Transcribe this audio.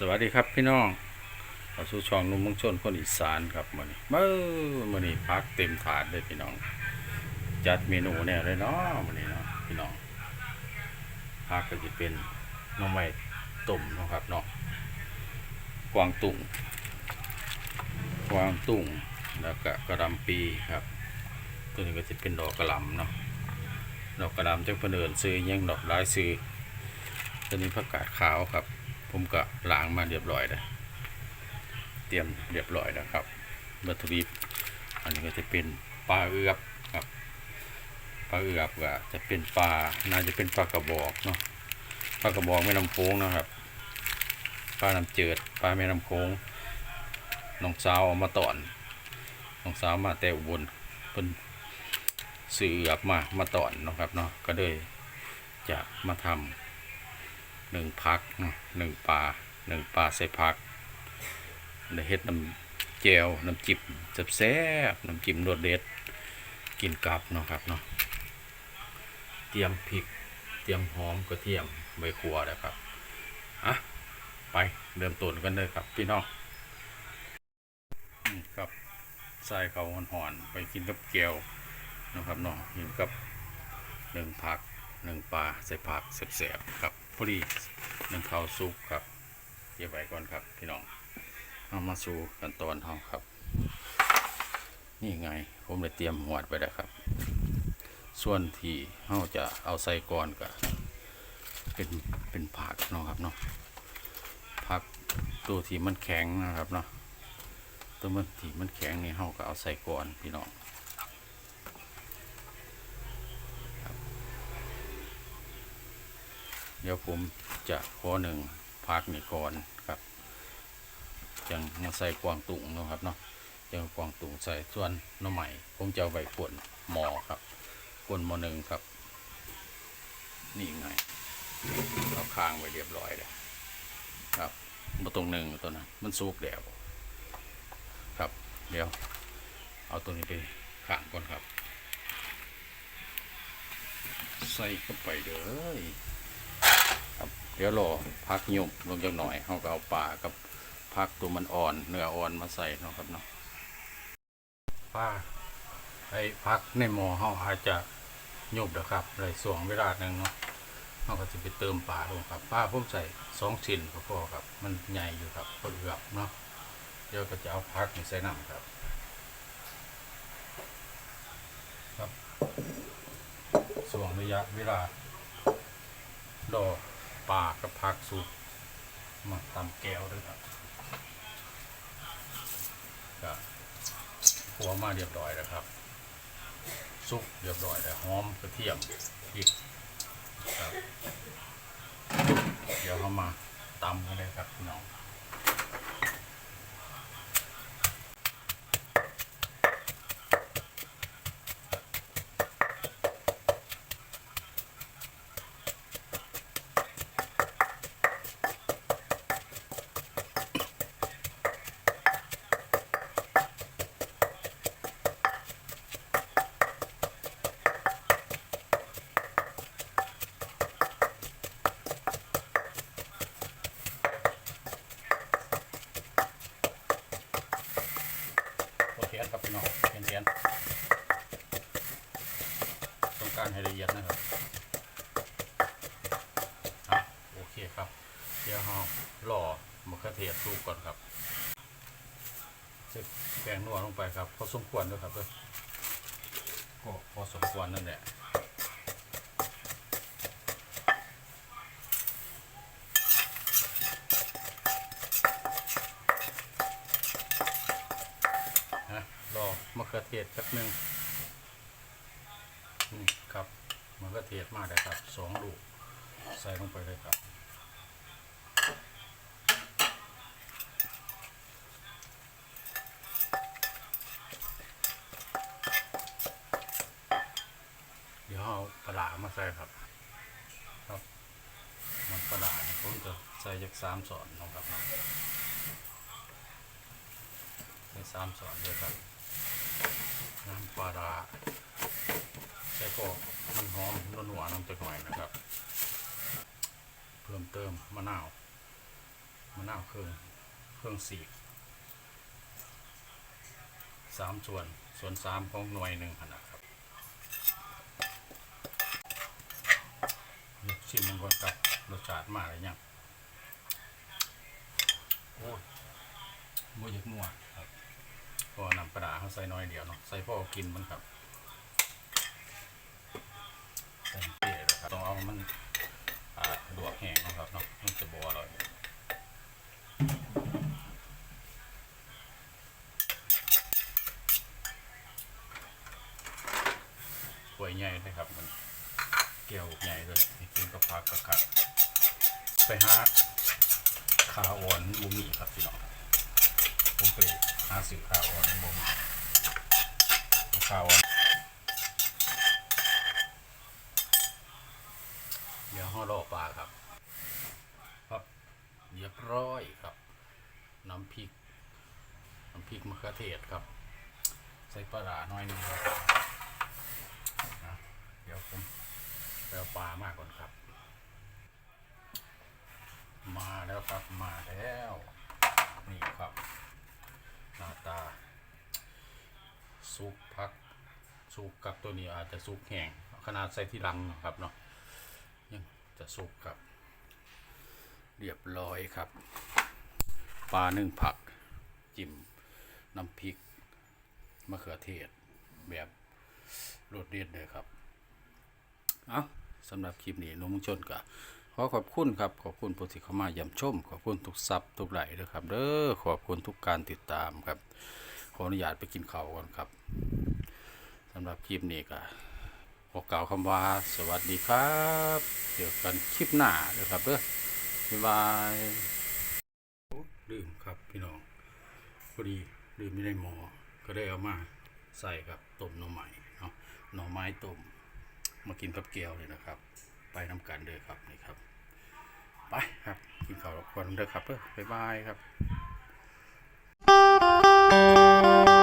สวัสดีครับพี่น้องเข้าสู่ช่องนุ่มมืองชนคนอีสานครับมื้อนี้เมื่อมื้อนี้พักเต็มถาดเลยพี่น้อง จัดเมนูเนี่ยเลยเนาะมื้อนี้เนาะพี่น้องพักก็จะเป็นน้องไม้ต้มนะครับเนาะกวางตุ้งกวางตุ้งแล้วก็กระลำปีครับ ตัวนี้ก็จะเป็นดอกกระลำเนาะดอกกระลำจังเพิ่นเอิ้นซื้อยังดอกหลายซื้อตัวนี้ผักกาดขาวครับ ผมก็ล้างมาเรียบร้อยแล้วเตรียมเรียบร้อยแล้วครับวัตถุดิบอันนี้ก็จะเป็นปลาเอือบครับปลาเอือบก็จะเป็นปลาน่าจะเป็นปลากระบอกเนาะปลากระบอกแม่น้ำโขงนะครับปลาน้ำเจิดปลาแม่น้ำโขงน้องสาวเอามาตอนน้องสาวมาแต่อุบลเป็นซื้อเอือบมามาตอนนะครับเนาะก็เลยจะมาทำ หนึ่งพักหนึ่งปลาหนึ่งปลาใส่พักได้เฮ็ดน้ำเจวน้ำจิ้มแซ่บน้ำจิ้มรสเด็ด กินกับเนาะครับเนาะเตรียมพริก เตรียมหอมกระเทียมใบขัวแล้วครับอะไปเริ่มต้นกันเลยครับ พี่น้องอืมครับใส่เขาหอนๆไปกินกับแก้วนะครับเนาะกินกับหนึ่งผัก หนึ่งปลาใส่ผักแสบๆครับพอดีหนึ่งข้าวซุปครับเก็บไว้ก่อนครับพี่น้องเอามาสู่ขั้นตอนเฮาครับ นี่ไงผมได้เตรียมหวดไปแล้วครับ ส่วนที่เฮาจะเอาใส่ก่อนก็เป็นเป็นผักเนาะครับเนาะผักตัวที่มันแข็งนะครับเนาะตัวมันที่มันแข็งนี่เฮาก็เอาใส่ก่อนพี่น้อง ดี๋ยวผมจะขอหนึ่งพักนี่ก่อนครับจังมาใส่กวางตุงนะครับเนาะจังกวางตุงใส่ส่วนหน้ำใหม่ผมจะเอาไปกวนหมอครับกวนหมอหนึ่งครับ นี่ไงเราค้างไว้เรียบร้อยแล้วครับมาตรงหนึ่งตัวนั้นมันสุกแล้วครับ เดี๋ยว เอาตัวนี้ไปข้างก่อนครับ ใส่เข้าไปเลย เดี๋ยวรอพักยุบลงจักหน่อยเขาก็เอาปลากับพักตัวมันอ่อน เนื้ออ่อนมาใส่เนาะครับเนาะปลาไอ้พักในหม้อเขาอาจจะยุบนะครับเลยสวงเวลาหนึ่งเนาะเขาก็จะไปเติมปลาลงครับปลาผมใส่สองชิ้นก็พอครับ มันใหญ่อยู่ครับพอเอือบเนาะเดี๋ยวก็จะเอาพักนี่ใส่น้ำครับครับส่วงระยะเวลาดอ ปลากับผักสุกมาตำแก้วด้วยครับก็หัวมาเรียบร้อยแล้วครับ สุกเรียบร้อยแล้วหอมกระเทียมพริกครับ เดี๋ยวเขามาตำกันเลยครับพี่น้อง โอเคครับพี่น้องเขียนเขียนต้อง การให้ละเอียดนะครับโอเคครับ เดี๋ยวเรารอมะเขือเทศสุกก่อนครับใส่แกงนัวลงไปครับพอสมควรด้วยครับด้อก็พอสมควรนั่นแหละนะรอมะเขือเทศแป๊บหนึง ครับมะเขือเทศมาได้ครับสองลูกใส่ลงไปเลยครับเดี๋ยวเอาปลาร้ามาใส่ครับ ครับ มันปลาผมจะใส่จากสามสอนนะครับเนาะใส่สามสอนเลยครับน้ำปลาร้า หอมนวลๆน้ำจะหน่อยนะครับ เพิ่มเติมมะนาวมะนาวเครื่องเครื่องสีกสามส่วนส่วนสามของหน่วยหนึ่งขนาดครับชิมมันก่อนครับรสชาติมาอะไรยังโอ้ยโมอยากนัวครับพอนำปลาร้าเขาใส่น้อยเดียวเนาะใส่พ่อกินมันครับ มันอ่าลวกแห้งนะครับเนาะมันจะบอร่อยถ้วยใหญ่เลยครับมันแก้วใหญ่เลยกินกับผักกับขัดไปหาขาอ่อนบุมีครับพี่น้องผมไปหาซื้อขาอ่อนบุมีขาอ่อนเดี๋ยวห่อรอปลาครับ ครับเรียบร้อยครับ น้ำพริก น้ำ พริกมะเขือเทศครับ ใส่ปลาหน้อยนึงนะเดี๋ยวผมไปเอาปลามากก่อนครับ มาแล้วครับมาแล้ว นี่ครับ หน้าตาซุปพักซุปกับตัวนี้อาจจะซุปแห้งขนาดใส่ที่รังนะครับเนาะยังจะซุปครับ เรียบร้อยครับ ปลาหนึ่งผัก จิ้ม น้ำพริกมะเขือเทศ แบบรสเด็ดเลยครับ เอาสำหรับคลิปนี้หนุ่มชนก็ขอขอบคุณครับ ขอบคุณผู้ที่เข้ามาเยี่ยมชม ขอบคุณทุกซับทุกไหลด้วยครับเด้อขอบคุณทุกการติดตามครับ ขออนุญาตไปกินข้าวก่อนครับสำหรับคลิปนี้ก็ขอกล่าวคำว่าสวัสดีครับเจอกันคลิปหน้าด้อครับเด้อบ๊ายบายลืมครับพี่น้องพอดี ลืมไม่ได้หมอ ก็ได้เอามาใส่กับต้มหน่อไม้เนาะหน่อไม้ต้มมากินกับเกี๊ยวเลยนะครับ ไปน้ำกันเลยครับนี่ครับ ไปครับกินข้าวก่อนเด้อครับเพื่อบ๊ายบายครับ